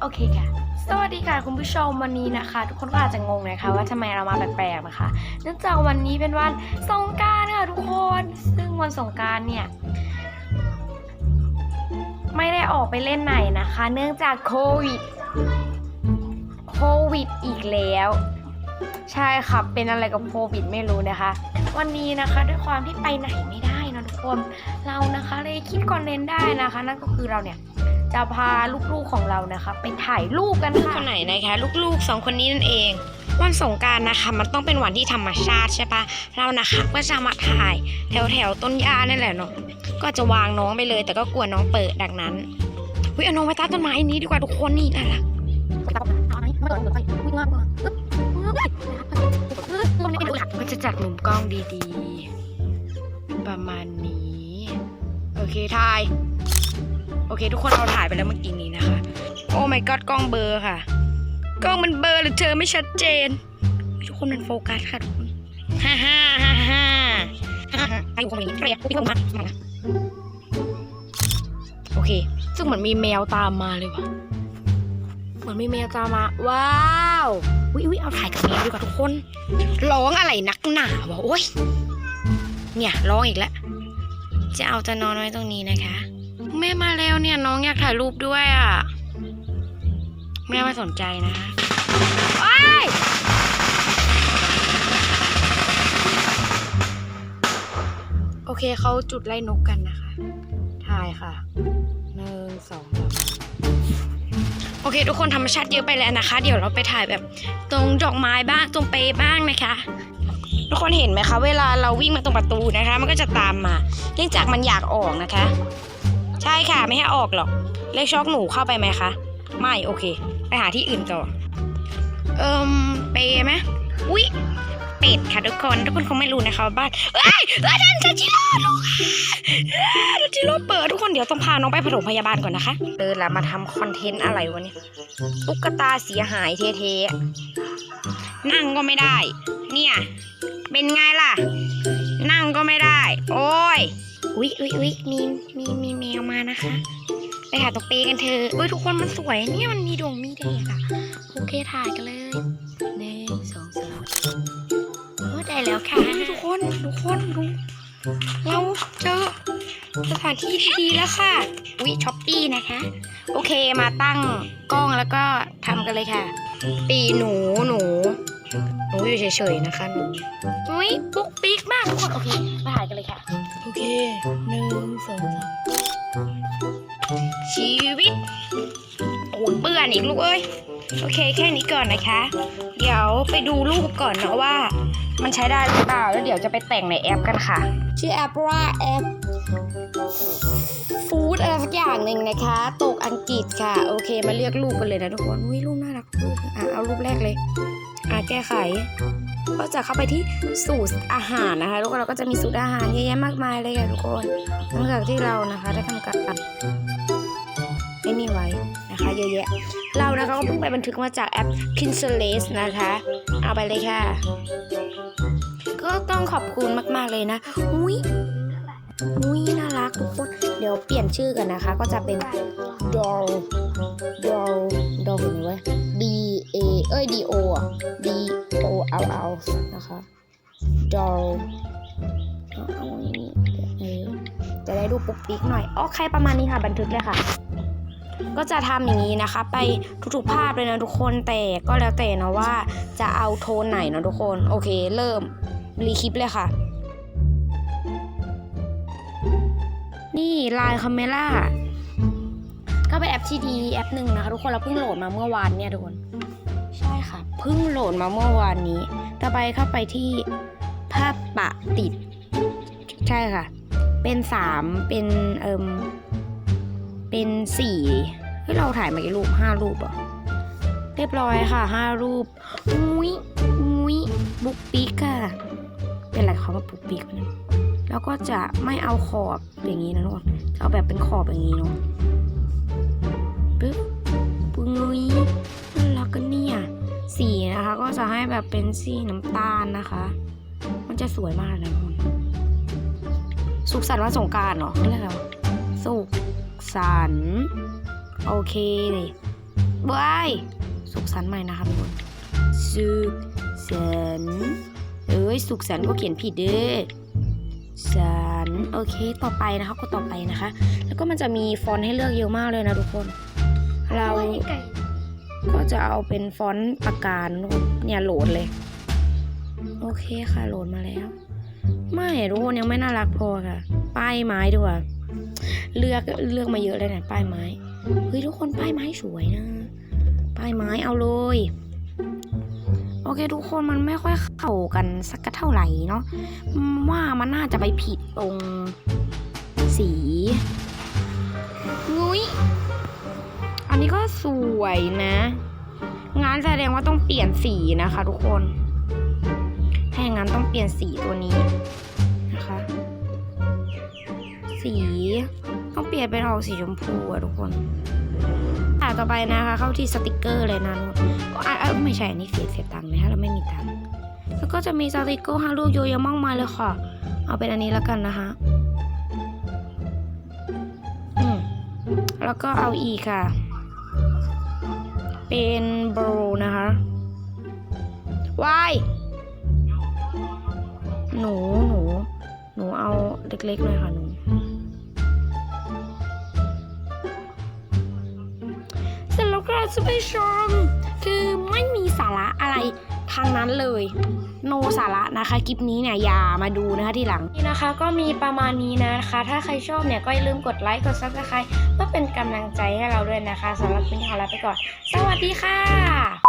โอเคค่ะ สวัสดีค่ะคุณผู้ชมวันนี้นะคะ ทุกคนก็อาจจะงงนะคะว่าทำไมเรามาแปลกๆนะคะเนื่องจากวันนี้เป็นวันสงกรารค่ะทุกคน ซึ่งวันสงการเนี่ยไม่ได้ออกไปเล่นไหนนะคะ เนื่องจากโควิดโควิดอีกแล้ว ใช่ค่ะเป็นอะไรกับโควิดไม่รู้นะคะ วันนี้นะคะด้วยความที่ไปไหนไม่ได้นะทุกคนเรานะคะเลยคิดคอนเทนต์ได้นะคะ นั่นก็คือเราเนี่ย จะพาลูกๆของเรานะคะไปถ่ายรูปกันค่ะคนไหนนะคะลูกๆสองคนนี้นั่นเอง วันสงกรารนะคะมันต้องเป็นวันที่ธรรมชาติใช่ปะเรานะคะก็จะมาถ่ายแถวแถวๆต้นหญ้านั่นแหละเนาะก็จะวางน้องไปเลย แต่ก็กลัวน้องเปิดดังนั้นวิเอาน้องไว้ใต้ต้นไม้นี้ดีกว่าทุกคนนี่น่ารักก็จะจัดมุมกล้องดีๆ ประมาณนี้ โอเคถ่าย โอเค ทุกคนเราถ่ายไปแล้วเมื่อกี้นี้นะคะ โอ้ my god กล้องเบลอร์ค่ะ กล้องมันเบลอร์หรือเธอไม่ชัดเจน ทุกคนมันโฟกัสค่ะทุกคนฮ่าฮ่าฮ่าฮ่าไอ้คนนี้เปรียบพี่คนมาโอเค ซึ่งเหมือนมีแมวตามมาเลยว่ะ เหมือนมีแมวตามมา ว้าววิวิเอาถ่ายกับแมวดีกว่าทุกคน ร้องอะไรนักหนาวะโอ้ยเนี่ยร้องอีกแล้ว จะเอาจะนอนไว้ตรงนี้นะคะ แม่มาแล้วเนี่ยน้องอยากถ่ายรูปด้วยอะ แม่ไม่สนใจนะคะโอ้ยโอเคเขาจุดไล่นกกันนะคะ ถ่ายค่ะหนึ่งสองสามโอเค ทุกคนธรรมชาติเยอะไปแล้วนะคะ เดี๋ยวเราไปถ่ายแบบ ตรงดอกไม้บ้างตรงเปบ้างนะคะ ทุกคนเห็นไหมคะ เวลาเราวิ่งมาตรงประตูนะคะ มันก็จะตามมา เนื่องจากมันอยากออกนะคะใช่ค่ะไม่ให้ออกหรอกเลขช็อกหนูเข้าไปไหมคะไม่โอเค ไปหาที่อื่นต่อ เอิมเปไหมอุ๊ยเป็ดค่ะทุกคนทุกคนคงไม่รู้นะคะว่าบ้านเอ้ยเอ้ยทันทันจิโร่ลูกทันจิโร่เปิดทุกคนเดี๋ยวต้องพาน้องไปผสมพยาบาลก่อนนะคะเออละมาทำคอนเทนต์อะไรวะเนี่ยตุ๊กตาเสียหายเทๆนั่งก็ไม่ได้ เนี่ย เป็นไงล่ะ นั่งก็ไม่ได้ โอ้ย อุ๊ยอุ๊ยอุ๊ยมีมีมีแมวมานะคะ ไปหาตกเปกันเถอะอุ้ยทุกคนมันสวยเนี่ยมันมีดวงมีเด็กอะโอเคถ่ายกันเลยหนึ่งสองสามโอ้ได้แล้วค่ะทุกคนทุกคนดูเราเจอสถานที่ดีๆแล้วค่ะอุ๊ยช้อปปี้นะคะ โอเคมาตั้งกล้องแล้วก็ทำกันเลยค่ะ ปีหนูหนู หนูอยู่เฉยๆนะคะหนูอุ้ยปุ๊กปิ๊กมากทุกคนโอเคมาถ่ายกันเลยค่ะ โอเคหนึ่งสองสามชีวิตโอ้ยเปื้อนอีกลูกเอ้ยโอเคแค่นี้ก่อนนะคะ เดี๋ยวไปดูรูปก่อนนะว่า มันใช้ได้หรือเปล่าแล้วเดี๋ยวจะไปแต่งในแอปกันค่ะ ชื่อแอปว่าแอปฟู้ดอะไรสักอย่างหนึ่งนะคะ ตกอังกฤษค่ะ โอเคมาเลือกรูปกันเลยนะทุกคนอุ้ยรูปน่ารักรูปอะเอารูปแรกเลย อะแก้ไข ก็จะเข้าไปที่สูตรอาหารนะคะแล้วก็เราก็จะมีสูตรอาหารเยอะแยะมากมายเลยค่ะทุกคนหลังจากที่เรานะคะได้ทำการไอ้นี่ไว้นะคะเยอะแยะ เรานะคะก็เพิ่งไปบันทึกมาจากแอป Pinterest นะคะ เอาไปเลยค่ะ ก็ต้องขอบคุณมาก ๆ เลยนะอุ้ยอุ้ยน่ารักทุกคน เดี๋ยวเปลี่ยนชื่อกันนะคะ ก็จะเป็น doll doll doll เห็นไหม D A เอ้ย D O อะ D O L L นะคะ doll เอาเอาอย่างนี้เออจะได้ดูปุ๊กปิ๊กหน่อยโอเคประมาณนี้ค่ะบันทึกเลยค่ะ ก็จะทำอย่างนี้นะคะ ไปทุกๆภาพเลยนะทุกคนแต่ก็แล้วแต่นะว่าจะเอาโทนไหนนะทุกคน โอเค เริ่มรีคลิปเลยค่ะ นี่ไลน์คาเมล่าก็เป็นแอปที่ดีแอปหนึ่งนะคะ ทุกคนเราเพิ่งโหลดมาเมื่อวานเนี่ยทุกคน ค่ะเพิ่งโหลดมาเมื่อวานนี้ ต่อไปเข้าไปที่ภาพปะติด ใช่ค่ะ เป็นสามเป็นเอิมเป็นสี่เฮ้เราถ่ายมากี่รูปห้ารูปหรอะเรียบร้อยค่ะห้ารูปอุ้ยอุ้ยบุกปิกอะเป็นอะไรเขามาบุกปิกเนี่ยแล้วก็จะไม่เอาขอบอย่างนี้นะทุกคนจะเอาแบบเป็นขอบอย่างนี้เนาะปึ๊บปุ้ย สีนะคะ ก็จะให้แบบเป็นสีน้ำตาลนะคะ มันจะสวยมากเลยนะทุกคนสุขสันต์วันสงการเหรออะไรแล้วะสุขสันต์โอเคเลยบายสุขสันต์ใหม่นะคะทุกคนสุขสันต์เอ้ยสุขสันต์ก็เขียนผิดเด้อสันต์โอเคต่อไปนะคะก็ต่อไปนะคะ แล้วก็มันจะมีฟอนต์ให้เลือกเยอะมากเลยนะทุกคน เรา ก็จะเอาเป็นฟอนต์ปากกาเนี่ยโหลดเลย โอเคค่ะโหลดมาแล้ว ไม่ทุกคนยังไม่น่ารักพอค่ะ ป้ายไม้ดีกว่า เลือกเลือกมาเยอะเลยเนี่ยป้ายไม้เฮ้ยทุกคนป้ายไม้สวยนะ ป้ายไม้เอาเลย โอเคทุกคนมันไม่ค่อยเข้ากันสักเท่าไหร่เนาะว่ามันน่าจะไปผิดตรงสีงุ้ย นนี้ก็สวยนะงานแสดงว่าต้องเปลี่ยนสีนะคะทุกคน ถ้าอย่างนั้นต้องเปลี่ยนสีตัวนี้นะคะ สีต้องเปลี่ยนเป็นออกสีชมพูอะทุกคนอ่าต่อไปนะคะ เข้าที่สติกเกอร์เลยนะทุกคนก็อะไม่ใช่อันนี้เสียเสียตังค์นะคะเราไม่มีตังค์แล้วก็จะมีสติกเกอร์ฮารุโยยอะมากมายเลยค่ะ เอาเป็นอันนี้แล้วกันนะคะอืมแล้วก็เอาอีกค่ะ เป็นโบรนะคะ วาย หนู หนู หนูเอาเล็กๆเลยค่ะ หนูสร็จแล้วค่ะท่านผู้ชม คือไม่มีสาระอะไรทางนั้นเลย โนสาระนะคะคลิปนี้เนี่ยอย่ามาดูนะคะทีหลังนี่นะคะ ก็มีประมาณนี้นะคะ ถ้าใครชอบเนี่ยก็อย่าลืมกดไลค์กดซับสไครต์เพื่อเป็นกำลังใจให้เราด้วยนะคะสำหรับคลิปนี้ขอลาไปก่อน สวัสดีค่ะ